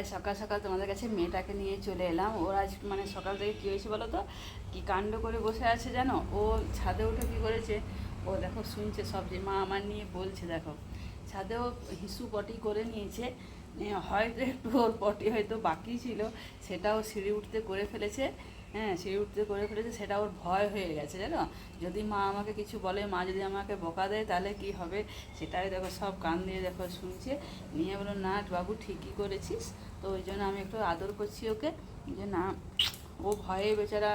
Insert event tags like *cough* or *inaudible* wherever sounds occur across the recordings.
আজ সকাল সকাল তোমাদের কাছে মেয়েটাকে নিয়ে চলে এলাম। ওর আজ মানে সকাল থেকে কী হয়েছে বলো তো? কী কাণ্ড করে বসে আছে জানো? ও ছাদে উঠে কী করেছে? ও দেখো শুনছে সব যে মা আমার নিয়ে বলছে, দেখো। ছাদেও হিসু পটি করে নিয়েছে। নিয়ে হয়তো একটু ওর পটি হয়তো বাকি ছিল। সেটাও সিঁড়ি উঠতে করে ফেলেছে। হ্যাঁ সিঁড়ি উঠতে করে ফেলেছে, সেটা ওর ভয় হয়ে গেছে, জানো? যদি মা আমাকে কিছু বলে, মা যদি আমাকে বকা দেয়, তাহলে কি হবে? সেটাই দেখো, সব কান দিয়ে দেখো শুনছে। নিয়ে বলো না বাবু, ঠিকই করেছিস। তো ওই জন্য আমি একটু আদর করছি ওকে। যে না ও ভয়ে বেচারা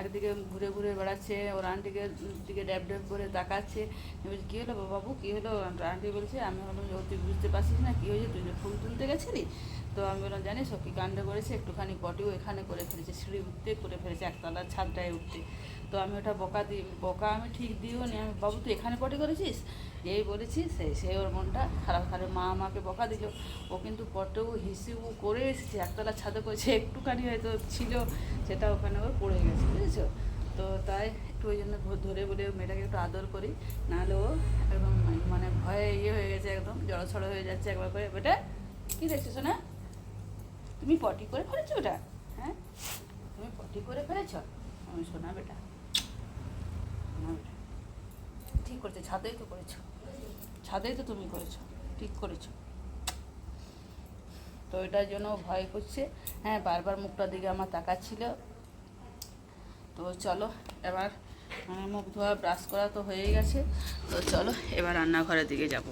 একদিকে ঘুরে ঘুরে বেড়াচ্ছে ওর আন্টিকে দিকে ড্যাব ড্যাব করে তাকাচ্ছে। বলছি, কী হলো বাবু কী হলো? আন্টি বলছে আমি বললাম ও তুই বুঝতে পারছিস না কী হয়েছে? তুই যে ফুল তুলতে গেছিলি? তো আমি বললাম জানিস ও কী কাণ্ড করেছে? একটুখানি পটিও এখানে করে ফেলেছে সিঁড়ি উঠতে করে ফেলেছে একতলার ছাদটায় উঠতে। তো আমি ওটা বকা দিই, বকা আমি ঠিক দিও নি। আমি, বাবু, তুই এখানে পটি করেছিস? এই বলেছি সেই সে ওর মনটা খারাপ খারাপ মা আমাকে বকা দিল। ও কিন্তু পটেও হিসিউ করে এসেছে। একতলা ছাদে করেছে একটুখানি হয়তো ছিল, সেটা ওখানে ওর পড়ে গেছে, বুঝেছ? তো তাই একটু ওই জন্য ধরে বলে মেয়েটাকে একটু আদর করি। নাহলে ও একদম মানে ভয়ে ইয়ে হয়ে গেছে একদম, জড়সড় হয়ে যাচ্ছে একবার করে। বেটা, কী দেখছিস না তুমি পটি করে ফেলেছো ওটা? হ্যাঁ? তুমি পটি করে ফেলেছ? আমি শোনা বেটা শোনা বেটা ঠিক করেছ, ছাদেই তো করেছ। ছাদেই তো তুমি করেছ, ঠিক করেছ। তো এটার জন্য ভয় করছে। হ্যাঁ বারবার মুখটার দিকে আমার তাকাচ্ছিল। তো চলো, এবার মানে মুখ ধোয়া ব্রাশ করা তো হয়ে গেছে। তো চলো, এবার রান্নাঘরের দিকে যাব।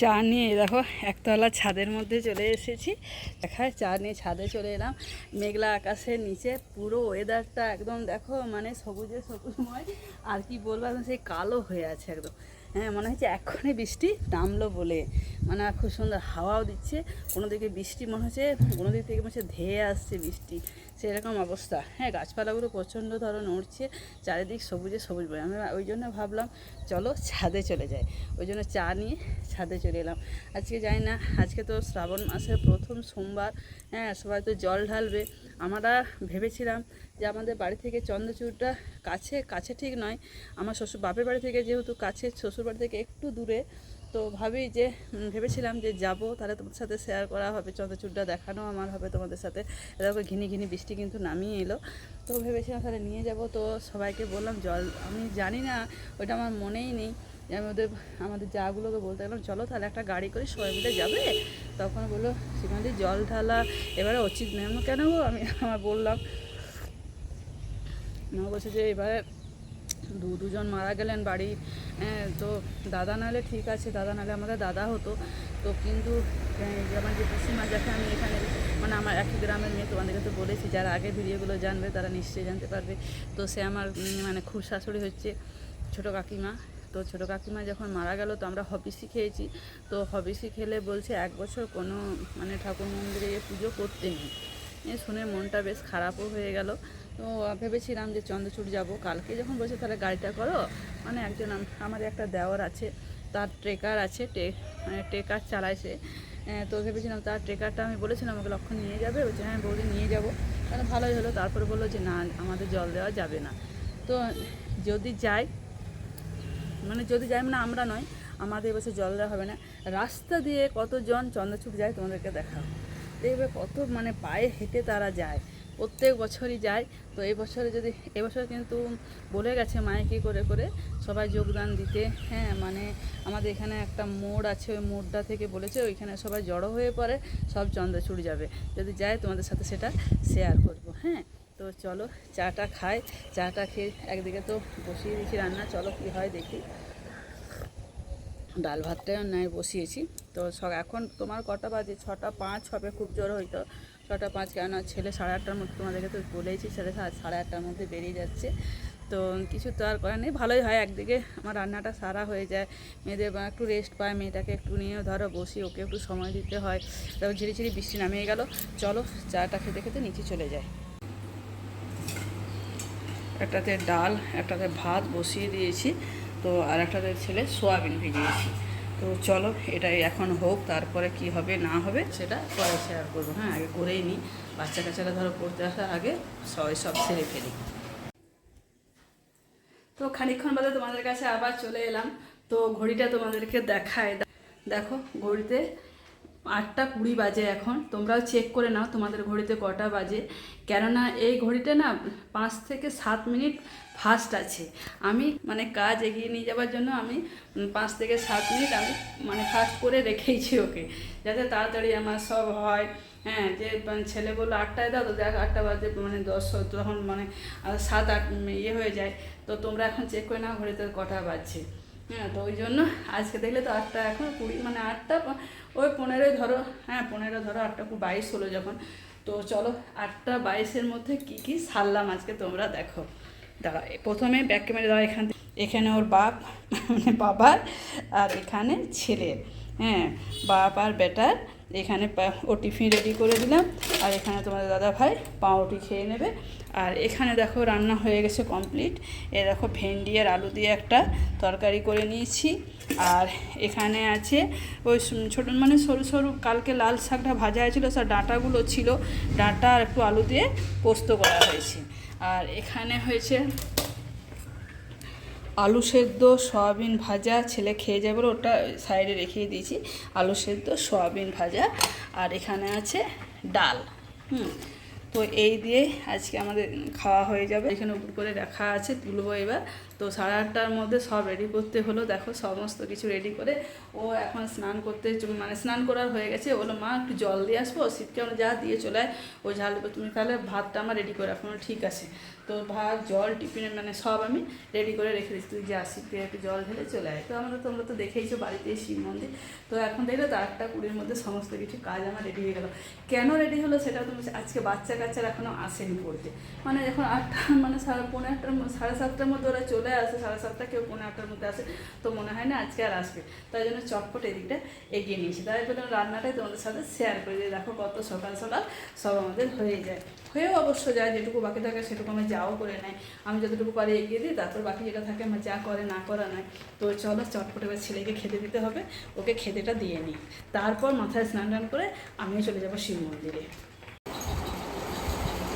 চা নিয়ে, দেখো, একতলা ছাদের মধ্যে চলে এসেছি। দেখায়, চা নিয়ে ছাদে চলে এলাম। মেঘলা আকাশের নিচে, পুরো ওয়েদারটা একদম, দেখো মানে সবুজে সবুজময়। আর কি বলব, একদম সেই কালো হয়ে আছে একদম। হ্যাঁ মনে হচ্ছে এক্ষুনি বৃষ্টি নামলো বলে। মানে খুব সুন্দর হাওয়াও দিচ্ছে। কোনো দিকে বৃষ্টি মনে হচ্ছে, কোনো দিক থেকে মনে হচ্ছে ধেয়ে আসছে বৃষ্টি। সেরকম অবস্থা। হ্যাঁ গাছপালাগুলো প্রচণ্ড ধরো নড়ছে চারিদিক সবুজে সবুজ বই আমি ওই জন্য ভাবলাম, চলো ছাদে চলে যাই। ওই জন্য চা নিয়ে ছাদে চলে এলাম। আজকে যাই না, আজকে তো শ্রাবণ মাসের প্রথম সোমবার হ্যাঁ সবাই তো জল ঢালবে। আমরা ভেবেছিলাম যে আমাদের বাড়ি থেকে চন্দ্রচূড়টা কাছে কাছে ঠিক নয়। আমার শ্বশুর, বাপের বাড়ি থেকে যেহেতু কাছে শ্বশুর বাড়ি থেকে একটু দূরে। তো ভাবি যে ভেবেছিলাম যে যাব, তাহলে তোমাদের সাথে শেয়ার করা হবে, চন্দ্রচূড়টা দেখানো আমার হবে তোমাদের সাথে। এরকম ঘিনি ঘিনি বৃষ্টি কিন্তু নামিয়ে এলো। তো ভেবেছিলাম তাহলে নিয়ে যাব, তো সবাইকে বললাম, জল, আমি জানি না, ওইটা আমার মনেই নেই। আমি ওদের, আমাদের যাগুলোকে বলতে গেলাম, চলো তাহলে একটা গাড়ি করে সবাই মিলে যাবে? তখন বলল সেখান জল ঢালা, এবারে উচিত নেই কেন? আমি, আমার বললাম। বলছে যে, এবারে দু দুজন মারা গেলেন বাড়ি হ্যাঁ, তো দাদা নাহলে ঠিক আছে দাদা নাহলে আমাদের দাদা হতো। তো কিন্তু যেমন যে পিসিমা যাকে আমি এখানে মানে আমার একই গ্রামের মেয়ে তোমাদেরকে তো বলেছি যারা আগে ভিডিওগুলো জানবে তারা নিশ্চয়ই জানতে পারবে। তো সে আমার মানে খুব শাশুড়ি হচ্ছে ছোটো কাকিমা। তো ছোটো কাকিমা যখন মারা গেল তো আমরা হবিসি খেয়েছি। তো হবিসি খেলে বলছে এক বছর কোনো মানে ঠাকুর মন্দিরে পুজো করতে নেই। শুনে মনটা বেশ খারাপও হয়ে গেল। তো ভেবেছিলাম যে চন্দ্রচূড় যাব। কালকে যখন বলছে তাহলে গাড়িটা করো। মানে একজন আমার একটা দেওয়ার আছে, তার ট্রেকার আছে মানে ট্রেকার চালায় সে তো ভেবেছিলাম তার ট্রেকারটা আমি বলেছিলাম, আমাকে লক্ষণ নিয়ে যাবে। বলছে হ্যাঁ বৌদি নিয়ে যাব। তাহলে ভালোই হলো। তারপরে বলল যে, না, আমাদের জল দেওয়া যাবে না। তো যদি যাই মানে যদি যাই মানে আমরা নয়, আমাদের এবছর জল দেওয়া হবে না। রাস্তা দিয়ে কতজন চন্দ্রচূড় যায় তোমাদেরকে দেখাবো দেখবে কত মানে পায়ে হেঁটে তারা যায়, প্রত্যেক বছরই যায়। তো এই বছরে যদি এবছর কিন্তু বলে গেছে মাইকি করে করে সবাই যোগদান দিতে। হ্যাঁ মানে আমাদের এখানে একটা মোড় আছে, ওই মোড়টা থেকে বলেছে, ওইখানে সবাই জড়ো হয়ে পড়ে, সব চন্দ্রচূড় যাবে। যদি যায়, তোমাদের সাথে সেটা শেয়ার করব। হ্যাঁ তো চলো চাটা খাই, চাটা খেয়ে একদিকে তো বসিয়ে দিয়েছি রান্না, চলো কী হয় দেখি। ডাল ভাতটাও নাই বসিয়েছি। তো এখন তোমার কটা বাজে? ছটা পাঁচ হবে খুব জোর হয়তো ছটা পাঁচ কেন? ছেলে সাড়ে আটটার মধ্যে তোমাদেরকে তো বলেইছি, ছেলে সাড়ে আটটার মধ্যে বেরিয়ে যাচ্ছে। তো কিছু তো আর করার নেই, ভালোই হয় একদিকে আমার রান্নাটা সারা হয়ে যায়। মেয়েদের একটু রেস্ট পায়, মেয়েটাকে একটু নিয়ে ধরো বসি, ওকে একটু সময় দিতে হয়। তারপর ঝিরি ঝিরি বৃষ্টি নামিয়ে গেল। চলো চাটা খেতে খেতে নিচে চলে যায় একটাতে ডাল, একটাতে ভাত বসিয়ে দিয়েছি। তো আর একটা ছেলে সোয়াবিন ভিজিয়েছি। তো চলো এটা এখন হোক, তারপরে কি হবে, না হবে, সেটা পরে শেয়ার করব। হ্যাঁ আগে করেই নিই। বাচ্চা কাচ্চারা ধরো পড়তে আসার আগে সবাই সব সেরে ফেলি। তো খানিক্ষণ বাদে তোমাদের কাছে আবার চলে এলাম। তো ঘড়িটা তোমাদেরকে দেখায়। দেখো, ঘড়িতে আটটা কুড়ি বাজে এখন। তোমরাও চেক করে নাও, তোমাদের ঘড়িতে কটা বাজে। কেননা এই ঘড়িতে না পাঁচ থেকে সাত মিনিট ফাস্ট আছে। আমি মানে কাজ এগিয়ে নিয়ে যাওয়ার জন্য আমি পাঁচ থেকে সাত মিনিট আমি মানে ফাস্ট করে রেখেইছি ওকে। যাতে তাড়াতাড়ি আমার সব হয়। হ্যাঁ যে মানে ছেলে বলল, আটটায় দাও, তো দেখ আটটা বাজে মানে দশ তখন মানে সাত আট ইয়ে হয়ে যায়। তো তোমরা এখন চেক করে নাও ঘড়িতে কটা বাজছে। হ্যাঁ তো ওই জন্য আজকে দেখলে তো আটটা, এখন কুড়ি মানে আটটা, ওই পনেরোই ধরো হ্যাঁ পনেরো ধরো, আটটা বাইশ হলো যখন। তো চলো, আটটা বাইশের মধ্যে কি কি সারলাম আজকে তোমরা দেখো। দাঁড়া প্রথমে ব্যাক ক্যামেরা দাঁড়া এখান এখানে ওর বাপ মানে বাবার, আর এখানে ছেলের। হ্যাঁ বাপ আর বেটার এখানে ও টিফিন রেডি করে দিলাম। আর এখানে তোমাদের দাদা ভাই পাউরুটি খেয়ে নেবে। আর এখানে দেখো রান্না হয়ে গেছে কমপ্লিট এ দেখো ভেন্ডি আর আলু দিয়ে একটা তরকারি করে নিয়েছি। আর এখানে আছে ওই ছোটো মানে সরু সরু, কালকে লাল শাকটা ভাজা হয়েছিল সব ডাঁটাগুলো ছিল। ডাঁটা আর একটু আলু দিয়ে পোস্ত করা হয়েছে। আর এখানে হয়েছে আলু সেদ্ধ, সয়াবিন ভাজা, ছেলে খেয়ে যাবে ওটা সাইডে রেখেই দিয়েছি। আলু সেদ্ধ, সয়াবিন ভাজা আর এখানে আছে ডাল। হুম, তো এই দিয়ে আজকে আমাদের খাওয়া হয়ে যাবে। এখানে উপর করে রাখা আছে, তুলবো এবার। তো সাড়ে আটটার মধ্যে সব রেডি করতে হলো। দেখো সমস্ত কিছু রেডি করে ও এখন স্নান করতে মানে স্নান করার হয়ে গেছে। ও বলল মা, একটু জল দিয়ে আসব? শীতকে আমরা যা দিয়ে চলে ও ঝাল, তুমি তাহলে ভাতটা আমার রেডি করে রাখো। ঠিক আছে। তো ভাত, জল, টিফিনে মানে সব আমি রেডি করে রেখে দিচ্ছি তুই যা শীতকে একটু জল ঢেলে চলে আয়। তো আমরা তোমরা তো দেখেইছো বাড়িতে শিব মন্দির। তো এখন দেখলে তো আটটা কুড়ির মধ্যে সমস্ত কিছু কাজ আমার রেডি হয়ে গেল। কেন রেডি হলো সেটা তুমি আজকে বাচ্চা কাচ্চারা এখনও আসেনি পড়তে। মানে যখন আটটা মানে সাড়ে পৌনে আটটার সাড়ে সাতটার মধ্যে ওরা চলে আসে, সাড়ে সাতটা কেউ পৌনে আটটার মধ্যে আসে। তো মনে হয় না আজকে আর আসবে। তাই জন্য চটপট এদিকটা এগিয়ে নিয়েছি তাই জন্য রান্নাটাই তোমাদের সাথে শেয়ার করে দিই। দেখো কত সকাল সকাল সব আমাদের হয়ে যায়। হয়েও অবশ্য যায়, যেটুকু বাকি থাকে সেটুকু আমি যাও করে নেয় আমি যতটুকু পারি এগিয়ে দিই, তারপর বাকি যেটা থাকে আমার যা করে না করা নয়। তো চলো চটপট এবার ছেলেকে খেতে দিতে হবে, ওকে খেতেটা দিয়ে নিই। তারপর মাথায় স্নান টান করে আমিও চলে যাব শিব মন্দিরে।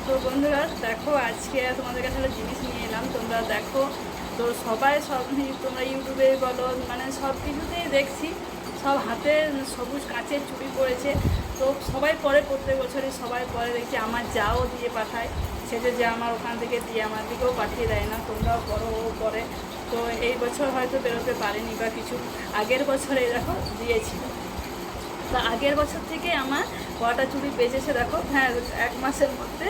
তো বন্ধুরা, দেখো আজকে তোমাদের কাছে একটা জিনিস নিয়ে এলাম। তোমরা দেখো, তো সবাই সব তোমরা ইউটিউবে বলো মানে সব কিছুতেই দেখছি। সব হাতে সবুজ কাঁচের চুড়ি পড়েছে। তো সবাই পরে, প্রত্যেক বছরই সবাই পরে দেখছি আমার যাও দিয়ে পাঠায়। সেটা যে আমার ওখান থেকে দিয়ে আমার দিকেও পাঠিয়ে দেয় না, তোমরাও করো ও করে তো এই বছর হয়তো বেরোতে পারেনি বা কিছু আগের বছরে দেখো দিয়েছিল। তা আগের বছর থেকে আমার কটা চুড়ি বেঁচেছে দেখো। হ্যাঁ এক মাসের মধ্যে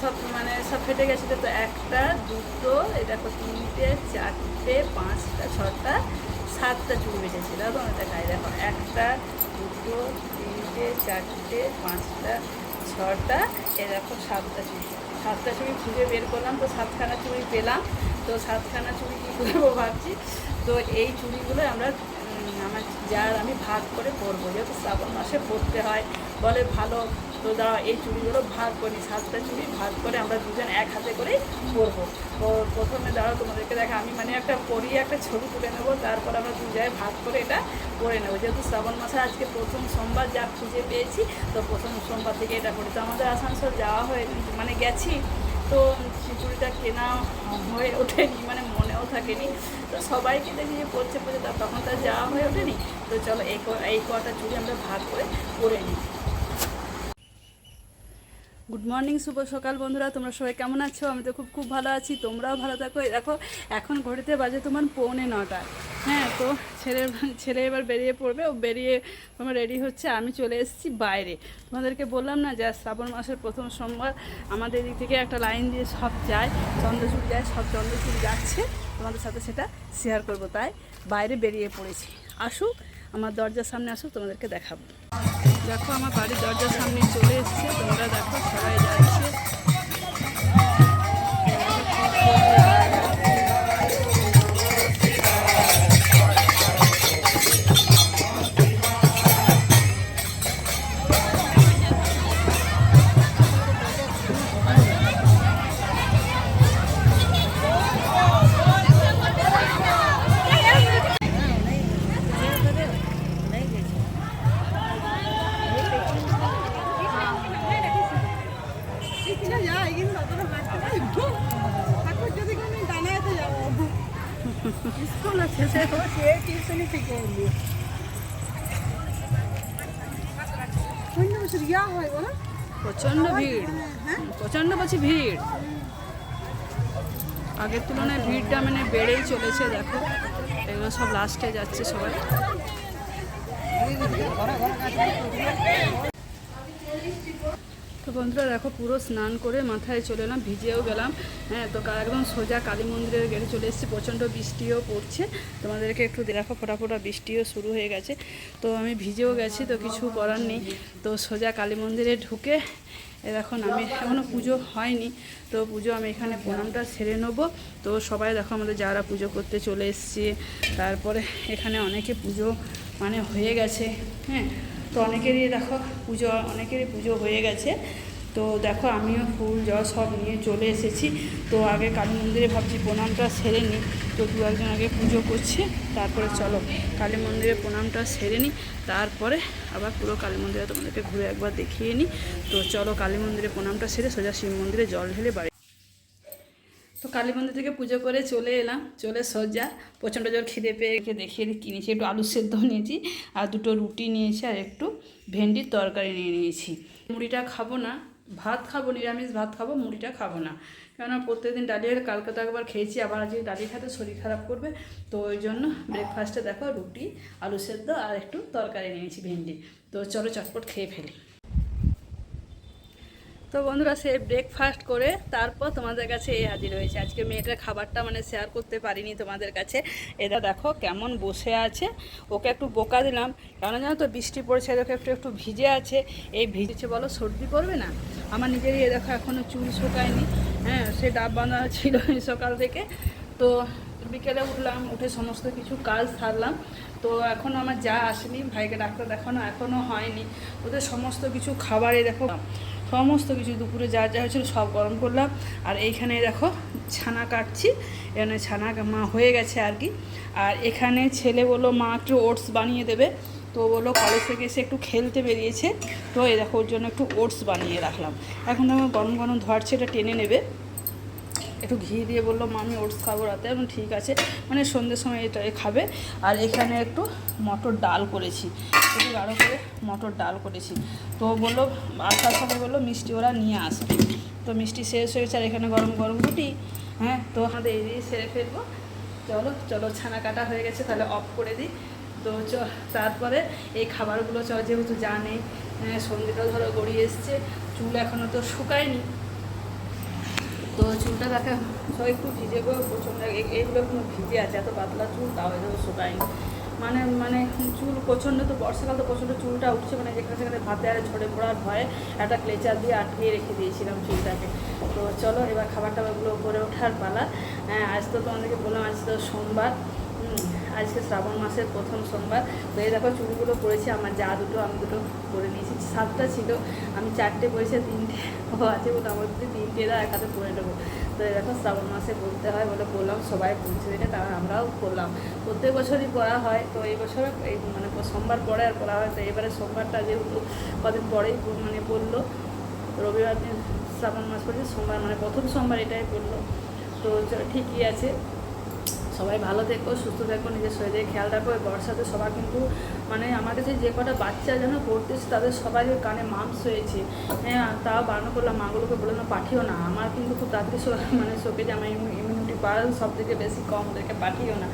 সব মানে সব ফেটে গেছিল তো একটা, দুটো দেখো তিনটে, চারটে, পাঁচটা, ছটা, সাতটা চুড়ি বেঁচেছিল এবং দেখাই। দেখো একটা, দুটো তিনটে, চারটে, পাঁচটা, ছটা এরকম সাতটা চুড়ি। সাতটা চুড়ি খুঁজে বের করলাম, তো সাতখানা চুড়ি পেলাম। তো সাতখানা চুড়ি কী করব ভাবছি? তো এই চুড়িগুলো আমরা আমার যার আমি ভাগ করে পরবো। যেহেতু শ্রাবণ মাসে পরতে হয়, বলে ভালো তো দাঁড়া এই চুড়িগুলো ভাগ করি, সাতটা চুড়ি ভাগ করে আমরা দুজন এক হাতে করেই পরবো। তো প্রথমে দাঁড়াও, তোমাদেরকে দেখা, আমি মানে একটা পরিয়ে একটা ছবি তুলে নেব, তারপর আমরা দু জায়গায় ভাগ করে এটা পরে নেব। যেহেতু শ্রাবণ মাসে আজকে প্রথম সোমবার, যা খুঁজে পেয়েছি, তো প্রথম সোমবার থেকে এটা করি। তো আমাদের আসানসোল যাওয়া হয়ে মানে গেছি, তো খিচুড়িটা কেনা হয়ে ওঠেনি মানে মনেও থাকেনি। তো সবাইকে দেখি যে পড়ছে পড়ছে তখন তার যাওয়া হয়ে ওঠেনি। তো চলো, এই এই কটা চুড়ি আমরা ভাগ করে পরে নিই। গুড মর্নিং শুভ সকাল বন্ধুরা। তোমরা সবাই কেমন আছো? আমি তো খুব খুব ভালো আছি। তোমরাও ভালো থাকো। দেখো, এখন ঘড়িতে বাজে তোমার পৌনে নটা। হ্যাঁ তো ছেলে ছেলে এবার বেরিয়ে পড়বে। ও বেরিয়ে তোমার রেডি হচ্ছে। আমি চলে এসেছি বাইরে। তোমাদেরকে বললাম না যে শ্রাবণ মাসের প্রথম সোমবার। আমাদের এদিক থেকে একটা লাইন দিয়ে সব যায়, চন্দ্রচূড় যায়, সব চন্দ্রচূড় যাচ্ছে। তোমাদের সাথে সেটা শেয়ার করব। তাই বাইরে বেরিয়ে পড়েছি। আসুক আমার দরজার সামনে আসুক তোমাদেরকে দেখাবো। দেখো আমার বাড়ির দরজার সামনে চলে এসছে। তোমরা দেখো সবাই যাচ্ছে। বছর ইয়া হয় বলো? প্রচণ্ড ভিড়। প্রচণ্ড বলছি ভিড়। আগের তুলনায় ভিড়টা মানে বেড়েই চলেছে দেখো। এগুলো সব লাস্টে যাচ্ছে সবাই। বন্ধুরা, দেখো পুরো স্নান করে মাথায় চলে এলাম ভিজেও গেলাম। হ্যাঁ তো একদম সোজা কালী মন্দিরের গেটে চলে এসেছি, প্রচণ্ড বৃষ্টিও পড়ছে। তোমাদেরকে একটু দেখো ফোটা ফোটা বৃষ্টিও শুরু হয়ে গেছে। তো আমি ভিজেও গেছি, তো কিছু করার নেই। তো সোজা কালী মন্দিরে ঢুকে, এ দেখুন আমি এখনও পুজো হয়নি। তো পুজো আমি এখানে প্রণামটা সেরে নেব। তো সবাই দেখো আমাদের যারা পুজো করতে চলে এসছে, তারপরে এখানে অনেকে পুজো মানে হয়ে গেছে। হ্যাঁ তো অনেকেরই দেখো পুজো, অনেকেরই পুজো হয়ে গেছে। দেখো আমিও ফুল, জল সব নিয়ে চলে এসেছি। তো আগে কালী মন্দিরে ভাবছি প্রণামটা সেরে নিই। তো দু একজন আগে পুজো করছে, তারপরে চলো কালী মন্দিরে প্রণামটা সেরে নিই। তারপরে আবার পুরো কালী মন্দিরে তোমাদেরকে ঘুরে একবার দেখিয়ে নিই। তো চলো কালী মন্দিরে প্রণামটা সেরে সোজা শিব মন্দিরে জল ঢেলে বাড়ি। তো কালী মন্দির থেকে পুজো করে চলে এলাম, চলে সজ্জা প্রচণ্ড জল খিদে পেয়ে দেখিয়ে কিনেছি একটু আলু সেদ্ধ নিয়েছি আর দুটো রুটি নিয়েছি আর একটু ভেন্ডির তরকারি নিয়ে নিয়েছি। মুড়িটা খাব না ভাত খাব, নিরামিষ ভাত খাব, মুড়িটা খাব না। কেননা প্রত্যেকদিন ডালিয়া কালকে তো একবার খেয়েছি, আবার আজকে ডালি খেতে শরীর খারাপ করবে, তো ওই জন্য ব্রেকফাস্টে দেখো রুটি, আলু সেদ্ধ আর একটু তরকারি নিয়েছি ভেন্ডি। তো চলো চটপট খেয়ে ফেলি। তো বন্ধুরা সে ব্রেকফাস্ট করে তারপর তোমাদের কাছে এই হাজির হয়েছে। আজকে মেয়েটার খাবারটা মানে শেয়ার করতে পারিনি তোমাদের কাছে। এটা দেখো কেমন বসে আছে। ওকে একটু বোকা দিলাম। কেন জানো তো বৃষ্টি পড়ছে, দেখো একটু একটু ভিজে আছে। এই ভিজেছে বলো, সর্দি করবে না? আমার নিজেরই এ দেখো এখনও চুল শুকায়নি। হ্যাঁ সে ডাব বাঁধা ছিল সকাল থেকে। তো বিকেলে উঠলাম, উঠে সমস্ত কিছু কাজ সারলাম। তো এখন আমার যা আসেনি, ভাইকে ডাক্তার দেখানো এখনও হয়নি। ওদের সমস্ত কিছু খাবারে দেখো সমস্ত কিছু দুপুরে যা যা হয়েছিল সব গরম করলাম। আর এইখানে দেখো ছানা কাটছি, এখানে ছানা মা হয়ে গেছে আর কি। আর এখানে ছেলে বলো মা একটু ওটস বানিয়ে দেবে। তো বলল, কলেজ থেকে এসে একটু খেলতে বেরিয়েছে। তো এই দেখো, ওর জন্য একটু ওটস বানিয়ে রাখলাম। এখন আমার গরম গরম ধরছে এটা টেনে নেবে। একটু ঘি দিয়ে বলল মা আমি ওটস খাব রাতে। আমি ঠিক আছে। মানে সন্ধ্যের সময় এটা খাবে। আর এখানে একটু মটর ডাল করেছি। একটু গাঢ় করে মটর ডাল করেছি। তো বলল, আসার সময় বলল, মিষ্টি ওরা নিয়ে আসবে। তো মিষ্টি শেষ হয়েছে আর এখানে গরম গরম রুটি। হ্যাঁ তো আমাদের এই দিয়ে সেরে ফেলব। চলো চলো, ছানা কাটা হয়ে গেছে, তাহলে অফ করে দিই। তো চ, তারপরে এই খাবারগুলো চ, যেহেতু জানে হ্যাঁ সন্ধ্যেটাও ধরো গড়িয়ে এসছে, চুল এখনও তো শুকায়নি। তো চুলটা দেখে সব একটু ভিজে গো, প্রচণ্ড এইগুলো কোনো ভিজে আছে, এত পাতলা চুল, তাও এগুলো শুকায়নি। মানে মানে চুল প্রচণ্ড তো, বর্ষাকাল তো প্রচণ্ড চুলটা উঠছে মানে যেখানে সেখানে ভাতে আর ঝরে পড়ার ভয়ে একটা ক্লেচার দিয়ে আটকে রেখে দিয়েছিলাম চুলটাকে। তো চলো এবার খাবার টাবারগুলো করে ওঠার পালা। হ্যাঁ আজ তো তোমাদেরকে বললাম, আজ তো সোমবার। আজকে শ্রাবণ মাসের প্রথম সোমবার। তো এই দেখো চুলগুলো পড়েছে, আমার যা দুটো, আমি দুটো করে নিয়েছি। সাতটা ছিল, আমি চারটে পড়েছে তিনটে। ও আছে বলে আমার যদি তিনটে এরা এক হাতে পরে নেব। তো এই দেখো শ্রাবণ মাসে বলতে হয়, বলে বললাম, সবাই পড়ছে এটা তারা আমরাও করলাম। প্রত্যেক বছরই পড়া হয়, তো এই বছর এই মানে সোমবার পরে আর পড়া হয়, তো এবারে সোমবারটা যেহেতু কদিন পরেই মানে বলল রবিবার দিন শ্রাবণ মাস পড়ছে, সোমবার মানে প্রথম সোমবার এটাই পড়ল। তো ঠিকই আছে। সবাই ভালো থেকো, সুস্থ থেকো, নিজের শরীরে খেয়াল রাখো। এই বর্ষাতে সবার কিন্তু মানে আমার কাছে যে কটা বাচ্চা যেন পড়তেছে, তাদের সবাই কানে মাংস হয়েছে। হ্যাঁ তাও বারণ করলাম, মাগুলোকে বলে, না, পাঠিও না। আমার কিন্তু খুব তাড়াতাড়ি *laughs* মানে শোকে যে আমার ইমিউনিটি পাওয়ার সব থেকে বেশি কম, ওদেরকে পাঠিও না।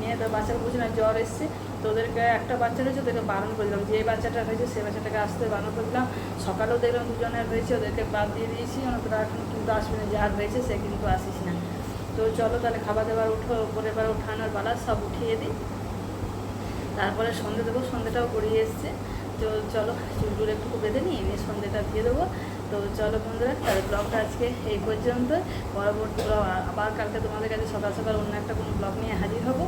নিয়ে তো বাচ্চার বুঝে না, জ্বর এসছে। তো ওদেরকে একটা বাচ্চা রয়েছে, ওদেরকে বারণ করে দিলাম। যে বাচ্চাটা হয়েছে সে বাচ্চাটাকে আসতে বারণ করে দিলাম। সকালেও দেখলাম দুজনের হয়েছে ওদেরকে বাদ দিয়ে দিয়েছি। ওরা এখন কিন্তু আসবে না যার হয়েছে সে কিন্তু আসিস না তো চলো তাহলে খাবার দাবার উঠো উপরে এবার উঠানোর পালা সব উঠিয়ে দিই। তারপরে সন্ধে দেবো, সন্ধেটাও গড়িয়ে এসছে। তো চলো চুলগুলো একটু বেঁধে নিয়ে নিয়ে সন্ধেটা দিয়ে দেবো। তো চলো বন্ধুরা, তাহলে ব্লগটা আজকে এই পর্যন্ত। পরবর্তী, আবার কালকে তোমাদের কাছে সকাল সকাল অন্য একটা কোনো ব্লগ নিয়ে হাজির হব।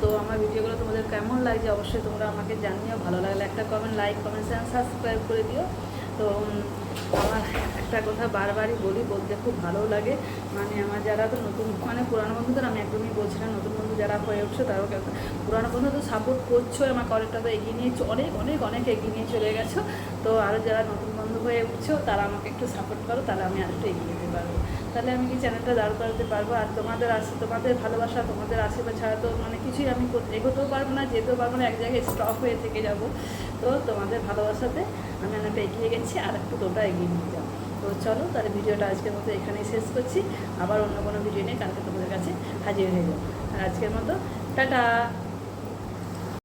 তো আমার ভিডিওগুলো তোমাদের কেমন লাগছে অবশ্যই তোমরা আমাকে জানিও। ভালো লাগলে একটা কমেন্ট লাইক কমেন্ট সাবস্ক্রাইব করে দিও। তো আমার একটা কথা বারবারই বলি, বলতে খুব ভালো লাগে। মানে আমার যারা তো নতুন মানে পুরানো বন্ধুদের আমি একদমই বলছি না, নতুন বন্ধু যারা হয়ে উঠছো তারাও পুরানো বন্ধু তো সাপোর্ট করছ আমাকে অনেকটা তো এগিয়ে নিয়েছো অনেক অনেক অনেক এগিয়ে নিয়ে চলে গেছো। তো আরও যারা নতুন বন্ধু হয়ে উঠছো, তারা আমাকে একটু সাপোর্ট করো, তাহলে আমি আরেকটু এগিয়ে যেতে পারব। তাহলে আমি কি চ্যানেলটা দাঁড় করাতে পারব? আর তোমাদের আসে তোমাদের ভালোবাসা, তোমাদের আশীর্বাদ ছাড়া তো মানে কিছুই আমি এগোতেও পারব না, যেতেও পারব না, এক জায়গায় স্টপ হয়ে থেকে যাব। তো তোমাদের ভালোবাসাতে আমি অনেকটা এগিয়ে গেছি, আর একটু তোমরা এগিয়ে নিয়ে যাও তো চলো তাহলে ভিডিওটা আজকের মতো এখানেই শেষ করছি। আবার অন্য কোনো ভিডিও নিয়ে কালকে তোমাদের কাছে হাজির হয়ে যাব। আর আজকের মতো, টাটা!